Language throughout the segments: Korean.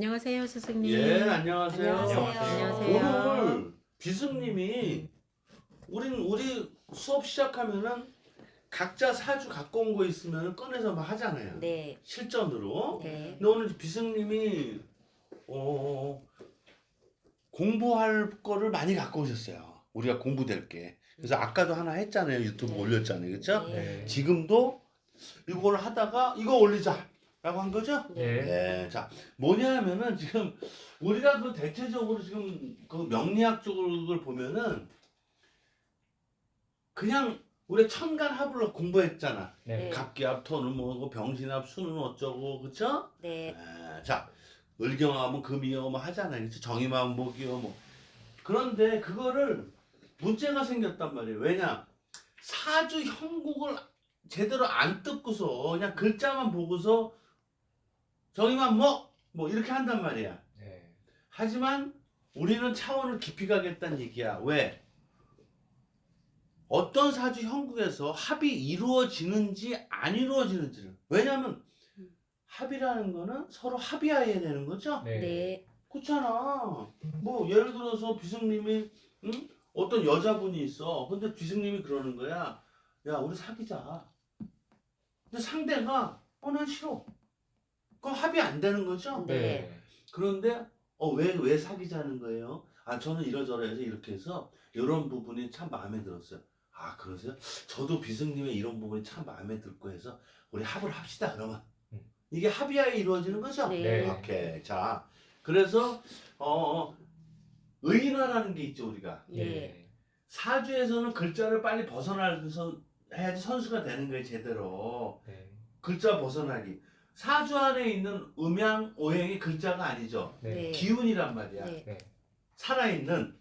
안녕하세요, 스승님. 예, 안녕하세요. 안녕하세요. 오늘 비승님이 우린 우리 수업 시작하면은 각자 사주 갖고 온 거 있으면 꺼내서 막 하잖아요. 네. 실전으로. 네. 근데 오늘 비승님이 어, 공부할 거를 많이 갖고 오셨어요. 우리가 공부될 게. 그래서 아까도 하나 했잖아요. 유튜브 네. 올렸잖아요. 그렇죠? 네. 네. 지금도 이걸 하다가 이거 올리자. 라고 한 거죠? 예. 네. 자, 뭐냐면은 지금 우리가 그 대체적으로 지금 그 명리학 쪽을 보면은 그냥 우리 천간합으로 공부했잖아. 네. 갑기합, 토는 뭐고 병신합, 수는 어쩌고, 그쵸? 네. 에, 자, 을경하면 금이요, 뭐 하잖아요. 그쵸? 정임하면 목이요, 뭐. 그런데 그거를 문제가 생겼단 말이에요. 왜냐? 사주 형국을 제대로 안 뜯고서 그냥 글자만 보고서 정임하면 뭐, 뭐 이렇게 한단 말이야. 네. 하지만 우리는 차원을 깊이 가겠다는 얘기야. 왜? 어떤 사주 형국에서 합이 이루어지는지 안 이루어지는지를. 왜냐면 합이라는 거는 서로 합의해야 되는 거죠. 네. 네. 그렇잖아. 뭐 예를 들어서 비승님이 응? 어떤 여자분이 있어. 근데 비승님이 그러는 거야. 야 우리 사귀자. 근데 상대가 어 난 싫어. 그럼 합의 안 되는 거죠. 네. 그런데 어왜왜 사귀자는 거예요? 아 저는 이러저러해서 이렇게 해서 이런 부분이 참 마음에 들었어요. 아 그러세요? 저도 비승님의 이런 부분이 참 마음에 들고 해서 우리 합을 합시다 그러면 음. 이게 합의하에 이루어지는 거죠? 네. 네. 오케이 자 그래서 어 어, 의인화라는 게 있죠 우리가 네. 사주에서는 글자를 빨리 벗어나서 해야지 선수가 되는 거예요 제대로 네. 글자 벗어나기 사주 안에 있는 음양 오행이 글자가 아니죠 네. 네. 기운이란 말이야 네. 네. 살아있는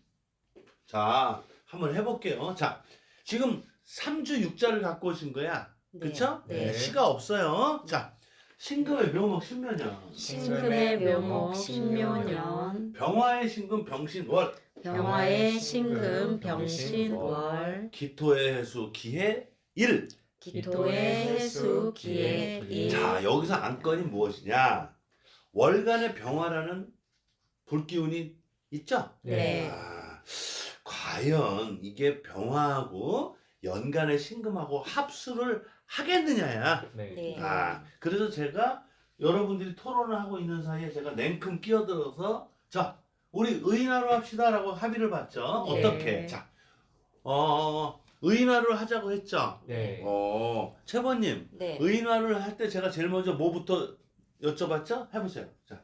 자 한번 해볼게요 자 지금 삼주 육자를 갖고 오신 거야 네. 그쵸? 네. 시가 없어요 자 신금의 묘목 신묘년 신금의 묘목 신묘년 병화의 신금 병신월 병화의 신금 병신월 기토의 해수 기해 일. 기토의 해수 기의 일 자 여기서 안건이 무엇이냐 월간의 병화라는 불기운이 있죠? 네. 아, 과연 이게 병화하고 연간의 신금하고 합수를 하겠느냐야. 네. 네. 아, 그래서 제가 여러분들이 토론을 하고 있는 사이에 제가 냉큼 끼어들어서 자, 우리 의인화로 합시다라고 합의를 봤죠. 네. 어떻게? 자, 어, 의인화를 하자고 했죠. 네. 어, 최번님, 네. 의인화를 할 때 제가 제일 먼저 뭐부터 여쭤봤죠? 해보세요. 자,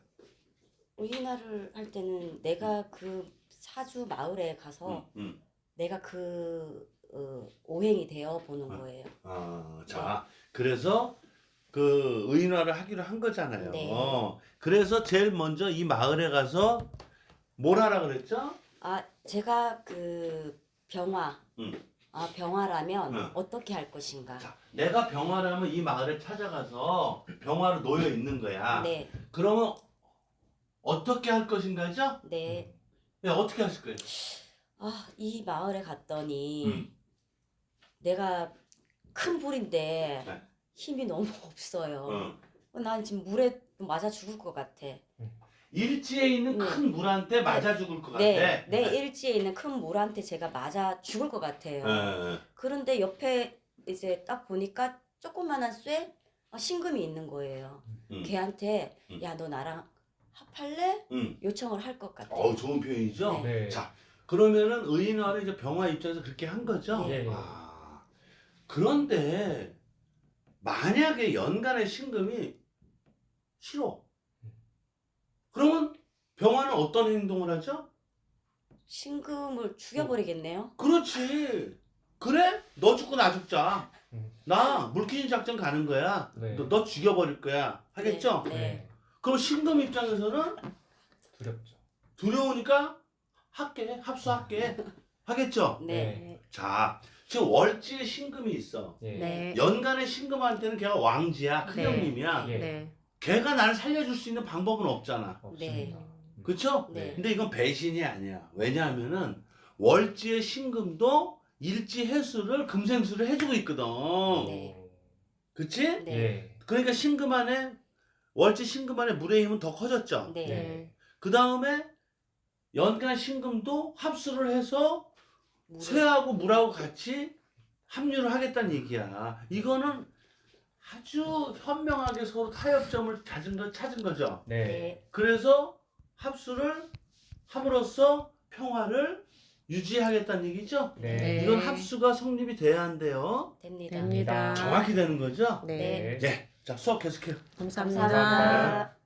의인화를 할 때는 내가 그 사주 마을에 가서 음, 음. 내가 그 어, 오행이 되어 보는 아. 거예요. 아, 자, 그래서 그 의인화를 하기로 한 거잖아요. 네. 그래서 제일 먼저 이 마을에 가서 뭘 하라 그랬죠? 아, 제가 그 병화. 음. 아, 병화라면 음. 어떻게 할 것인가? 자, 내가 병화라면 이 마을에 찾아가서 병화로 놓여 있는 거야. 네. 그러면 어떻게 할 것인가죠? 네. 네, 어떻게 하실 거예요? 아, 이 마을에 갔더니 음. 내가 큰 불인데 네. 힘이 너무 없어요. 어. 난 지금 물에 맞아 죽을 것 같아. 일지에 있는 음. 큰 물한테 맞아 죽을 것 같아. 네, 내 일지에 있는 큰 물한테 제가 맞아 죽을 것 같아요. 네. 그런데 옆에 이제 딱 보니까 조그만한 쇠 아, 신금이 있는 거예요. 음. 걔한테 음. 야 너 나랑 합할래? 음. 요청을 할 것 같아. 어우, 좋은 표현이죠? 네. 네. 자, 그러면은 의인화를 이제 병화 입장에서 그렇게 한 거죠? 네. 아, 그런데 만약에 연간의 신금이 싫어. 그러면 병화는 어떤 행동을 하죠? 신금을 죽여버리겠네요. 그렇지. 그래? 너 죽고 나 죽자. 음. 나 물귀신 작전 가는 거야. 네. 너, 너 죽여버릴 거야. 하겠죠? 네. 네. 그럼 신금 입장에서는 두렵죠. 두려우니까 할게. 합수할게. 하겠죠? 네. 자, 지금 월지에 신금이 있어. 예. 네. 연간의 신금한테는 걔가 왕지야. 큰 네. 형님이야. 예. 네. 걔가 나를 살려줄 수 있는 방법은 없잖아. 없습니다. 그쵸? 네. 근데 이건 배신이 아니야. 왜냐하면은 월지의 신금도 일지 해수를 금생수를 해주고 있거든. 네. 그치? 네. 예. 그러니까 신금 안에 월지 신금 안에 물의 힘은 더 커졌죠. 네. 네. 그 다음에 연간 신금도 합수를 해서 물을- 쇠하고 물하고 같이 합류를 하겠다는 얘기야. 이거는 아주 현명하게 서로 타협점을 찾은 거 찾은 거죠. 네. 네. 그래서 합수를 함으로써 평화를 유지하겠다는 얘기죠. 네. 네. 이건 합수가 성립이 돼야 한대요. 됩니다. 됩니다. 정확히 되는 거죠. 네. 네. 예. 자 수업 계속해요. 감사합니다. 감사합니다.